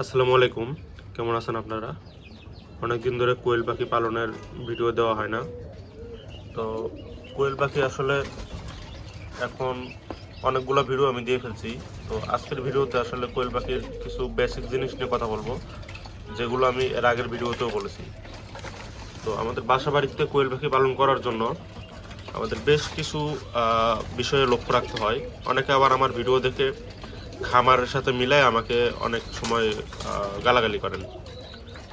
আসসালামু আলাইকুম। কেমন আছেন আপনারা? অনেকদিন ধরে কোয়েল পাখি পালনের ভিডিও দেওয়া হয় না। তো কোয়েল পাখি আসলে এখন অনেকগুলো ভিডিও আমি দিয়ে ফেলছি। তো আজকের ভিডিওতে আসলে কোয়েল পাখির কিছু বেসিক জিনিস নিয়ে কথা বলব, যেগুলো আমি এর আগের ভিডিওতেও বলেছি। তো আমাদের বাসা বাড়িতে কোয়েল পাখি পালন করার জন্য আমাদের বেশ কিছু বিষয়ে লক্ষ্য রাখতে হয়। অনেকে আবার আমার ভিডিও দেখে খামারের সাথে মিলাই আমাকে অনেক সময় গালাগালি করেন।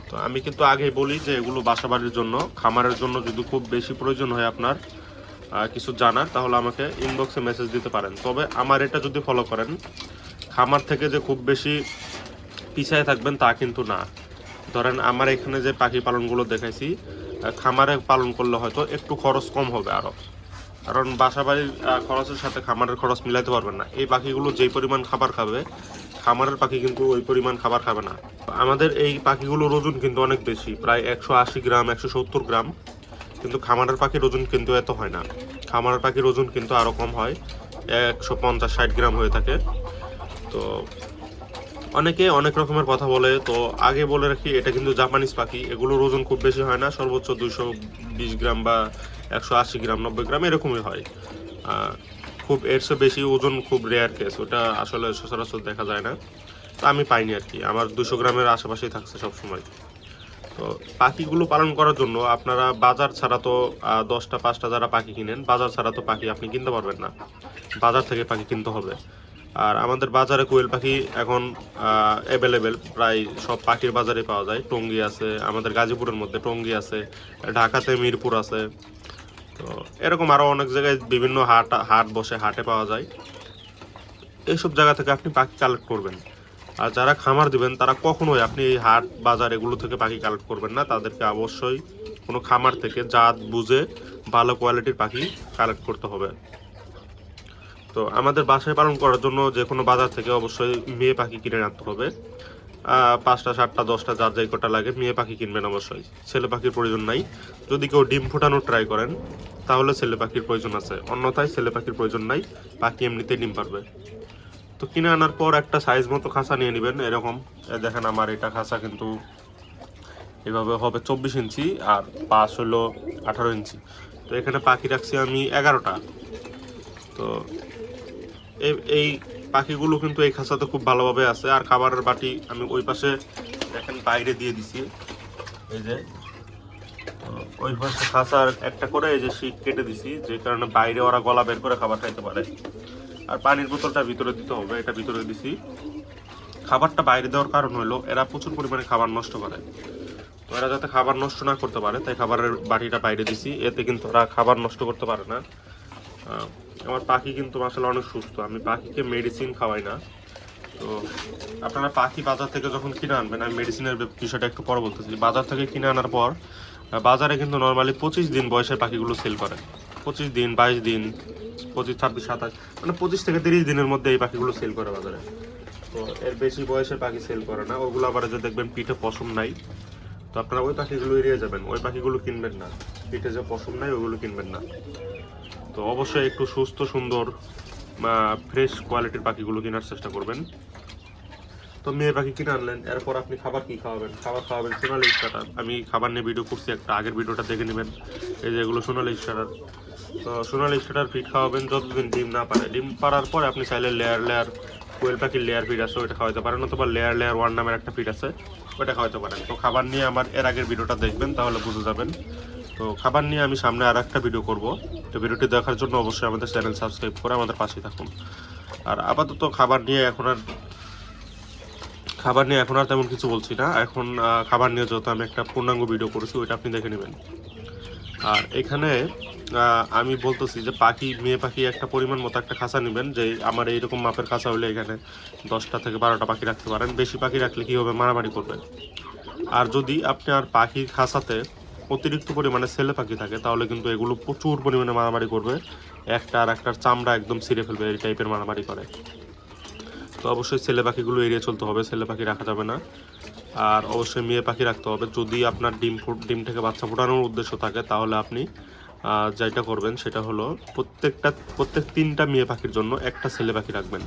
তো আমি কিন্তু আগেই বলি যে এগুলো বাসা বাড়ির জন্য খামারের জন্য যদি খুব বেশি প্রয়োজন হয় আপনার কিছু জানার তাহলে আমাকে ইনবক্সে মেসেজ দিতে পারেন। তবে আমার এটা যদি ফলো করেন খামার থেকে যে খুব বেশি পিছায় থাকবেন তা কিন্তু না। ধরেন আমার এখানে যে পাখি পালনগুলো দেখাইছি আহ, খামারে পালন করলে হয়তো একটু খরচ কম হবে আরও কারণ বাসা বাড়ির খরচের সাথে খামারের খরচ মিলাইতে পারবেন না। এই পাখিগুলো যেই পরিমাণ খাবার খাবে, খামারের পাখি কিন্তু ওই পরিমাণ খাবার খাবে না। আমাদের এই পাখিগুলোর ওজন কিন্তু অনেক বেশি, প্রায় একশো আশি গ্রাম, একশো সত্তর গ্রাম। কিন্তু খামারের পাখির ওজন কিন্তু এত হয় না। খামারের পাখির ওজন কিন্তু আরও কম হয়, একশো পঞ্চাশ ষাট গ্রাম হয়ে থাকে। তো অনেকে অনেক রকমের কথা বলে, তো আগে বলে রাখি, এটা কিন্তু জাপানিজ পাখি, এগুলোর ওজন খুব বেশি হয় না, সর্বোচ্চ দুইশো বিশ গ্রাম বা একশো আশি গ্রাম, নব্বই গ্রাম, এরকমই হয়। খুব এর বেশি ওজন খুব রেয়ার কেস ওটা আসলে সচরাচর দেখা যায় না। তা আমি পাইনি আর কি, আমার দুশো গ্রামের আশেপাশেই থাকছে সবসময়। তো পাখিগুলো পালন করার জন্য আপনারা বাজার ছাড়া তো দশটা পাঁচটা যারা পাখি কিনেন, বাজার ছাড়া তো পাখি আপনি কিনতে পারবেন না। বাজার থেকে পাখি কিনতে হবে। আর আমাদের বাজারে কোয়েল পাখি এখন অ্যাভেলেবেল প্রায় সব পাখির বাজারে পাওয়া যায়। টঙ্গি আছে, আমাদের গাজীপুরের মধ্যে টঙ্গি আছে, ঢাকাতে মিরপুর আছে। তো এরকম আরও অনেক জায়গায় বিভিন্ন হাট হাট বসে হাটে পাওয়া যায়। এইসব জায়গা থেকে আপনি পাখি কালেক্ট করবেন। আর যারা খামার দিবেন, তারা কখনোই আপনি এই হাট, বাজার এগুলো থেকে পাখি কালেক্ট করবেন না। তাদেরকে অবশ্যই কোনো খামার থেকে জাত বুঝে ভালো কোয়ালিটির পাখি কালেক্ট করতে হবে। তো আমাদের বাসায় পালন করার জন্য যে কোনো বাজার থেকে অবশ্যই মেয়ে পাখি কিনে আনতে হবে। পাঁচটা, সাতটা, দশটা, যার যাই কটা লাগে মেয়ে পাখি কিনবেন অবশ্যই। ছেলে পাখির প্রয়োজন নাই। যদি কেউ ডিম ফোটানোর ট্রাই করেন, তাহলে ছেলে পাখির প্রয়োজন আছে। অন্যথায় ছেলে পাখির প্রয়োজন নাই, পাখি এমনিতেই ডিম পারবে। তো কিনে আনার পর একটা সাইজ মতো খাঁচা নিয়ে নেবেন, এরকম। দেখেন আমার এটা খাঁচা কিন্তু এভাবে হবে চব্বিশ ইঞ্চি আর পাশ হলো আঠারো ইঞ্চি। তো এখানে পাখি রাখছি আমি এগারোটা। তো এই- পাখিগুলো কিন্তু এই খাঁচাতে খুব ভালোভাবে আছে। আর খাবারের বাটি আমি ওই পাশে দেখেন বাইরে দিয়ে দিছি। এই যে ওই পাশে খাঁচার একটা করে এই যে শিক কেটে দিছি, যে কারণে বাইরে ওরা গলা বের করে খাবার খাইতে পারে। আর পানির বোতলটা ভিতরে দিতে হবে, এটা ভিতরে দিছি। খাবারটা বাইরে দেওয়ার কারণ হলো এরা প্রচুর পরিমাণে খাবার নষ্ট করে। তো এরা যাতে খাবার নষ্ট না করতে পারে, তাই খাবারের বাটিটা বাইরে দিছি। এতে কিন্তু ওরা খাবার নষ্ট করতে পারে না। আমার পাখি কিন্তু আসলে অনেক সুস্থ। আমি পাখিকে মেডিসিন খাওয়াই না। তো আপনারা পাখি বাজার থেকে যখন কিনে আনবেন, আমি মেডিসিনের বিষয়টা একটু পরে বলতেছি। বাজার থেকে কিনে আনার পর বাজারে কিন্তু নর্মালি পঁচিশ দিন বয়সের পাখিগুলো সেল করে। পঁচিশ দিন, বাইশ দিন, পঁচিশ, ছাব্বিশ, সাতাশ মানে পঁচিশ থেকে তিরিশ দিনের মধ্যে এই পাখিগুলো সেল করে বাজারে। তো এর বেশি বয়সের পাখি সেল করে না। ওগুলো আবার যে দেখবেন পিঠে পশম নাই। তো আপনারা ওই পাখিগুলো এড়িয়ে যাবেন। ওই পাখিগুলো কিনবেন না। পিঠে যে পশম নাই, ওগুলো কিনবেন না। তো অবশ্যই একটু সুস্থ, সুন্দর ফ্রেশ কোয়ালিটির পাখিগুলো কেনার চেষ্টা করবেন। তো মেয়ে পাখি কিনে আনলেন, এরপর আপনি খাবার কি খাওয়াবেন? খাবার খাওয়াবেন সোনালি স্টার্টার আমি খাবার নিয়ে ভিডিও করছি, একটা আগের ভিডিওটা দেখে নেবেন। এই যে এগুলো সোনালি স্টার্টার তো সোনালি স্টার্টার ফিট খাওয়াবেন যতদিন ডিম না পারে। ডিম পারার পরে আপনি চাইলে লেয়ার লেয়ার কোয়েল পাখির লেয়ার ফিট আছে, ওইটা খাওয়াতে পারেন, অথবা লেয়ার লেয়ার ওয়ান নামের একটা ফিট আছে, ওইটা খাওয়াতে পারেন। তো খাবার নিয়ে আমার এর আগের ভিডিওটা দেখবেন, তাহলে বুঝে যাবেন তো খাবার নিয়ে আমি সামনে আর একটা ভিডিও করব। তো ভিডিওটি দেখার জন্য অবশ্যই আমাদের চ্যানেল সাবস্ক্রাইব করে আমাদের পাশে থাকুন। আর আপাতত খাবার নিয়ে এখন আর খাবার নিয়ে এখন আর তেমন কিছু বলছি না। এখন খাবার নিয়ে যত আমি একটা পূর্ণাঙ্গ ভিডিও করেছি, ওইটা আপনি দেখে নেবেন। আর এখানে আমি বলতেছি যে পাখি, মেয়ে পাখি একটা পরিমাণ মতো একটা খাঁচা নেবেন, যে আমার এইরকম মাপের খাঁচা হলে এখানে দশটা থেকে বারোটা পাখি রাখতে পারেন। বেশি পাখি রাখলে কী হবে? মারামারি করবে। আর যদি আপনি আর পাখির খাঁচাতে অতিরিক্ত পরিমাণে ছেলে পাখি থাকে, তাহলে কিন্তু এগুলো প্রচুর পরিমাণে মারামারি করবে। একটা আর একটার চামড়া একদম ছিঁড়ে ফেলবে, এই টাইপের মারামারি করে। তো অবশ্যই ছেলে পাখিগুলো এড়িয়ে চলতে হবে ছেলে পাখি রাখা যাবে না। আর অবশ্যই মেয়ে পাখি রাখতে হবে। যদি আপনার ডিম ডিম থেকে বাচ্চা ফোটানোর উদ্দেশ্য থাকে, তাহলে আপনি যেটা করবেন সেটা হলো প্রত্যেকটা, প্রত্যেক তিনটা মেয়ে পাখির জন্য একটা ছেলে পাখি রাখবেন।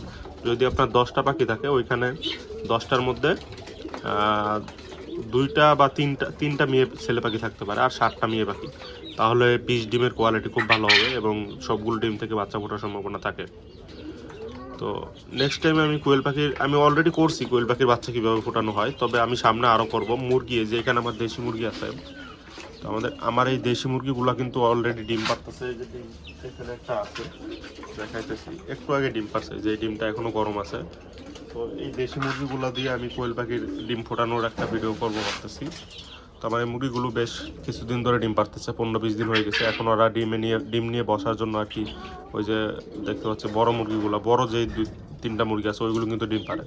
যদি আপনার দশটা পাখি থাকে, ওইখানে দশটার মধ্যে দুইটা বা তিনটা তিনটা মেয়ে ছেলে পাখি থাকতে পারে আর সাতটা মেয়ে পাখি। তাহলে বিশ ডিমের কোয়ালিটি খুব ভালো হবে এবং সবগুলো ডিম থেকে বাচ্চা ফোটার সম্ভাবনা থাকে। তো নেক্সট টাইম আমি কোয়েল পাখির, আমি অলরেডি করছি কোয়েল পাখির বাচ্চা কীভাবে ফোটানো হয়, তবে আমি সামনে আরও করব। মুরগি যে এখানে আমার দেশি মুরগি আছে। তো আমাদের, আমার এই দেশি মুরগিগুলো কিন্তু অলরেডি ডিম পারতেছে যে ডিম একটা আছে, দেখাইতেছি। একটু আগে ডিম পারছে যে ডিমটা এখনও গরম আছে। তো এই দেশি মুরগিগুলো দিয়ে আমি কোয়েল পাখির ডিম ফোটানোর একটা ভিডিও করব ভাবতেছি। তো আমার এই মুরগিগুলো বেশ কিছুদিন ধরে ডিম পারতেছে পনেরো বিশ দিন হয়ে গেছে। এখন ওরা ডিমে নিয়ে, ডিম নিয়ে বসার জন্য আর কি ওই যে দেখতে পাচ্ছি বড় মুরগিগুলো, বড় যে দুই, তিনটা মুরগি আছে, ওইগুলো কিন্তু ডিম পারে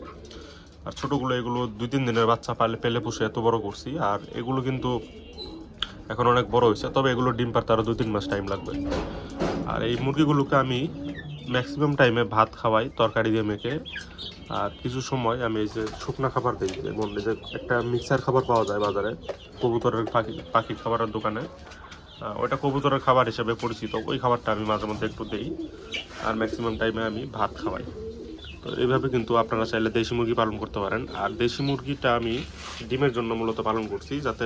আর ছোটোগুলো এগুলো দুই, তিন দিনের বাচ্চা পালে, পেলে পুষে এত বড় করছি। আর এগুলো কিন্তু এখন অনেক বড় হয়েছে, তবে এগুলো ডিম পারতে আরও দুই, তিন মাস টাইম লাগবে। আর এই মুরগিগুলোকে আমি ম্যাক্সিমাম টাইমে ভাত খাওয়াই, তরকারি দিয়ে মেখে। আর কিছু সময় আমি এই যে শুকনা খাবার দিই যেমন এই যে একটা মিক্সার খাবার পাওয়া যায় বাজারে, কবুতরের পাখি পাখি খাবারের দোকানে। ওটা কবুতরের খাবার হিসেবে পরিচিত, ওই খাবারটা আমি মাঝে মধ্যে একটু দিই। আর ম্যাক্সিমাম টাইমে আমি ভাত খাওয়াই। তো এইভাবে কিন্তু আপনারা চাইলে দেশি মুরগি পালন করতে পারেন। আর দেশি মুরগিটা আমি ডিমের জন্য মূলত পালন করছি, যাতে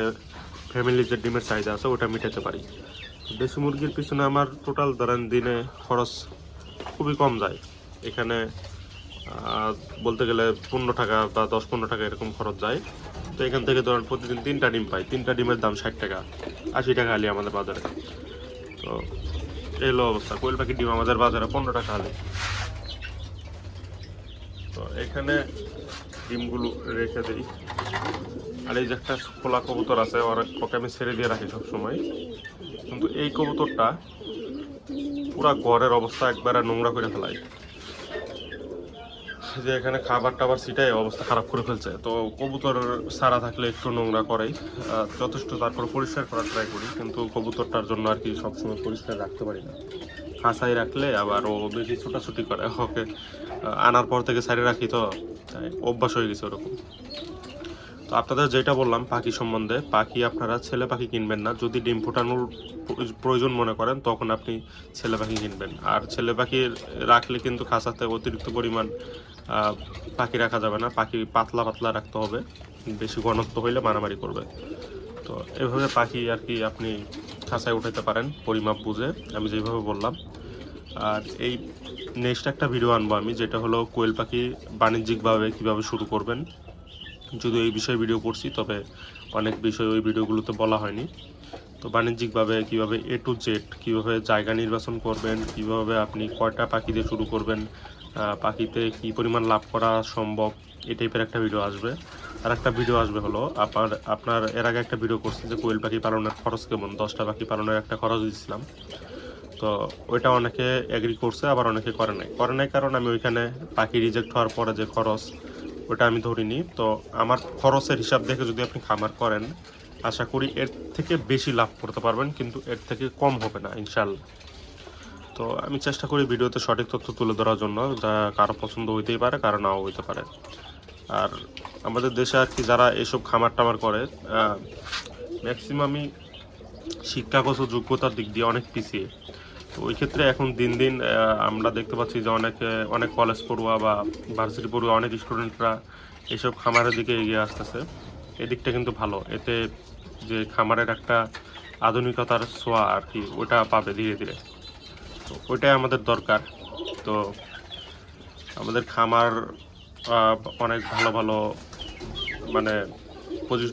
ফ্যামিলির যে ডিমের চাহিদা আছে, ওটা মেটাতে পারি। দেশি মুরগির পিছনে আমার টোটাল ধরেন দিনে খরচ খুবই কম যায়। এখানে বলতে গেলে পনেরো টাকা বা দশ পনেরো টাকা এরকম খরচ যায়। তো এখান থেকে ধরেন প্রতিদিন তিনটা ডিম পাই। তিনটা ডিমের দাম ষাট টাকা, আশি টাকা আলি আমাদের বাজারে। তো এই হলো অবস্থা। কোয়েল পাখির ডিম আমাদের বাজারে পনেরো টাকা আলি তো এখানে ডিমগুলো রেখে দিই। আর এই যে একটা খোলা কবুতর আছে, ওর ওকে আমি ছেড়ে দিয়ে রাখি সবসময়। কিন্তু এই কবুতরটা পুরা ঘরের অবস্থা একবারে নোংরা করে ফেলাই। যে এখানে খাবার টাবার সিটাই অবস্থা খারাপ করে ফেলছে। তো কবুতর সারা থাকলে একটু নোংরা করাই। যথেষ্ট তারপর পরিষ্কার করার ট্রাই করি, কিন্তু কবুতরটার জন্য আর কি সবসময় পরিষ্কার রাখতে পারি না। খাঁচাই রাখলে আবার ও বেশি ছোটাছুটি করে, ওকে আনার পর থেকে সাইডে রাখি তো, তাই অভ্যাস হয়ে গেছে ওরকম। তো আপনাদের যেটা বললাম, পাখি সম্বন্ধে, পাখি আপনারা ছেলে পাখি কিনবেন না। যদি ডিম ফোটানোর প্রয়োজন মনে করেন, তখন আপনি ছেলে পাখি কিনবেন। আর ছেলে পাখি রাখলে কিন্তু খাঁচাতে অতিরিক্ত পরিমাণ পাখি রাখা যাবে না। পাখি পাতলা পাতলা রাখতে হবে, বেশি ঘনত্ব হইলে মারামারি করবে। তো এভাবে পাখি আর কি আপনি খাঁচায় উঠাতে পারেন, পরিমাপ বুঝে, আমি যেভাবে বললাম। আর এই নেক্সট একটা ভিডিও আনব আমি, যেটা হলো কোয়েল পাখি বাণিজ্যিকভাবে কীভাবে শুরু করবেন। যদিও এই বিষয়ে ভিডিও করছি, তবে অনেক বিষয় ওই ভিডিওগুলোতে বলা হয়নি। তো বাণিজ্যিকভাবে কীভাবে এ টু জেড কীভাবে জায়গা নির্বাচন করবেন, কীভাবে আপনি কয়টা পাখি দিয়ে শুরু করবেন পাখিতে কি পরিমাণ লাভ করা সম্ভব এই টাইপের একটা ভিডিও আসবে। আর একটা ভিডিও আসবে হলো আপনার আপনার এর আগে একটা ভিডিও করছি যে কোয়েল পাখি পালনের খরচ কেমন, দশটা পাখি পালনের একটা খরচ দিয়েছিলাম। তো ওইটা অনেকে এগ্রি করছে, আবার অনেকে করে নাই। করে নাই কারণ আমি ওইখানে পাখি রিজেক্ট হওয়ার পরে যে খরচ ওটা আমি ধরিনি। তো আমার খরচের হিসাব দেখে যদি আপনি খামার করেন, আশা করি এর থেকে বেশি লাভ করতে পারবেন, কিন্তু এর থেকে কম হবে না ইনশাল্লাহ তো আমি চেষ্টা করি ভিডিওতে সঠিক তথ্য তুলে ধরার জন্য, যা কারও পছন্দ হইতেই পারে, কারও নাও হইতে পারে। আর আমাদের দেশে আর কি যারা এসব খামার টামার করে ম্যাক্সিমামই শিক্ষাগত যোগ্যতার দিক দিয়ে অনেক পিছিয়ে। তো ওই ক্ষেত্রে এখন দিন দিন আমরা দেখতে পাচ্ছি যে অনেক অনেক কলেজ পড়ুয়া বা ভার্সিটি পড়ুয়া, অনেক স্টুডেন্টরা এইসব খামারের দিকে এগিয়ে আসতেছে। এদিকটা কিন্তু ভালো। এতে যে খামারের একটা আধুনিকতার ছোঁয়া আর কি, ওটা পাবে ধীরে ধীরে। তো ওইটাই আমাদের দরকার। তো আমাদের খামার অনেক ভালো ভালো মানে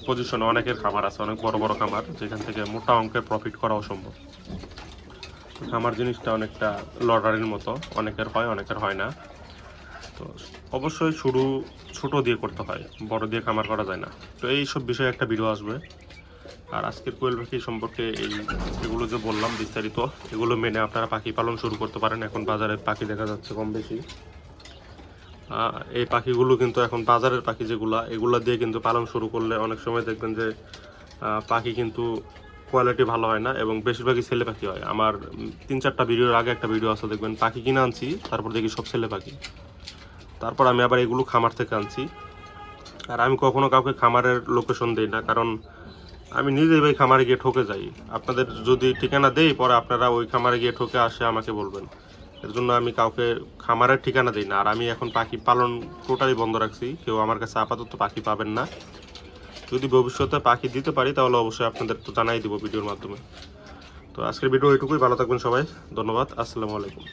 পজিশনে অনেকের খামার আছে, অনেক বড় বড় খামার, যেখান থেকে মোটা অঙ্কের প্রফিট করাও সম্ভব। খামার জিনিসটা অনেকটা লটারির মতো, অনেকের হয় অনেকের হয় না। তো অবশ্যই শুরু ছোট দিয়ে করতে হয়, বড় দিয়ে খামার করা যায় না। তো এই সব বিষয়ে একটা ভিডিও আসবে। আর আজকের কোয়েল পাখি সম্পর্কে এই এগুলো যে বললাম বিস্তারিত, এগুলো মেনে আপনারা পাখি পালন শুরু করতে পারেন। এখন বাজারে পাখি দেখা যাচ্ছে কম বেশি। এই পাখিগুলো কিন্তু এখন বাজারের পাখি যেগুলা, এগুলো দিয়ে কিন্তু পালন শুরু করলে অনেক সময় দেখবেন যে পাখি কিন্তু কোয়ালিটি ভালো হয় না এবং বেশিরভাগই ছেলে পাখি হয়। আমার তিন চারটা ভিডিওর আগে একটা ভিডিও আছে, দেখবেন, পাখি কিনে আনছি, তারপর দেখি সব ছেলে পাখি তারপর আমি আবার এগুলো খামার থেকে আনছি। আর আমি কখনো কাউকে খামারের লোকেশন দিই না, কারণ আমি নিজেই ভাই খামারে গিয়ে ঠকে যাই। আপনাদের যদি ঠিকানা দেই, পরে আপনারা ওই খামারে গিয়ে ঠকে আসে, আমাকে বলবেন। এর জন্য আমি কাউকে খামারের ঠিকানা দিই না। আর আমি এখন পাখি পালন টোটালি বন্ধ রাখছি। কেউ আমার কাছে আপাতত পাখি পাবেন না। যদি ভবিষ্যতে পাখি দিতে পারি, তাহলে অবশ্যই আপনাদের তো জানাই দিব ভিডিওর মাধ্যমে। তো আজকের ভিডিও এটুকুই, ভালো থাকবেন সবাই, ধন্যবাদ, আসসালামু আলাইকুম।